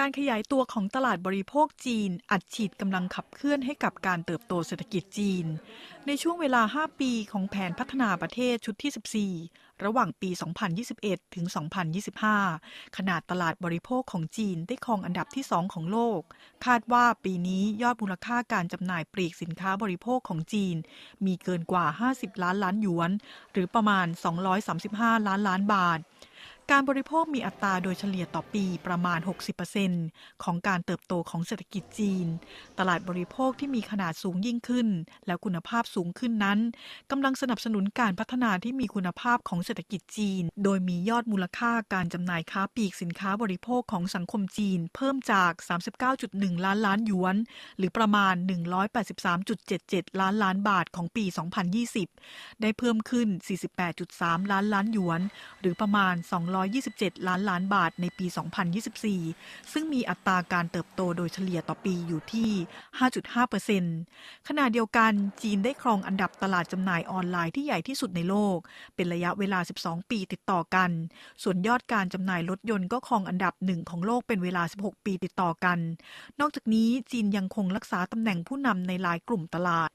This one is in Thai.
การขยายตัวของตลาดบริโภคจีน อัดฉีดกำลังขับเคลื่อนให้กับการเติบโตเศรษฐกิจจีน ในช่วงเวลา 5 ปีของแผนพัฒนาประเทศชุดที่ 14 ระหว่างปี 2021 ถึง 2025 ขนาดตลาดบริโภคของจีนได้ครองอันดับที่ 2 ของโลก คาดว่าปีนี้ยอดมูลค่าการจำหน่ายปลีกสินค้าบริโภคของจีน มีเกินกว่า 50 ล้านล้านหยวน หรือประมาณ 235 ล้านล้านบาท การบริโภคมีอัตราโดยเฉลี่ยต่อปีประมาณ 60%ของการเติบโตของเศรษฐกิจจีน ตลาดบริโภคที่มีขนาดสูงยิ่งขึ้น และคุณภาพสูงขึ้นนั้นกำลังสนับสนุนการพัฒนาที่มีคุณภาพของเศรษฐกิจจีน โดยมียอดมูลค่าการจำหน่ายค้าปลีกสินค้าบริโภคของสังคมจีน เพิ่มจาก 39.1 ล้านล้านหยวน หรือประมาณ 183.77 ล้านล้านบาทของปี 2020 ได้เพิ่มขึ้น 48.3 ล้านล้านหยวน หรือประมาณ227 ล้านล้านบาทในปี 2024 ซึ่งมีอัตราการเติบโตโดยเฉลี่ยต่อปีอยู่ที่ 5.5%ขณะเดียวกันจีนได้ครองอันดับตลาดจำหน่ายออนไลน์ที่ใหญ่ที่สุดในโลก เป็นระยะเวลา 12 ปีติดต่อกัน ส่วนยอดการจำหน่ายรถยนต์ก็ครองอันดับหนึ่งของโลกเป็นเวลา 16 ปีติดต่อกัน นอกจากนี้จีนยังคงรักษาตำแหน่งผู้นำในหลายกลุ่มตลาด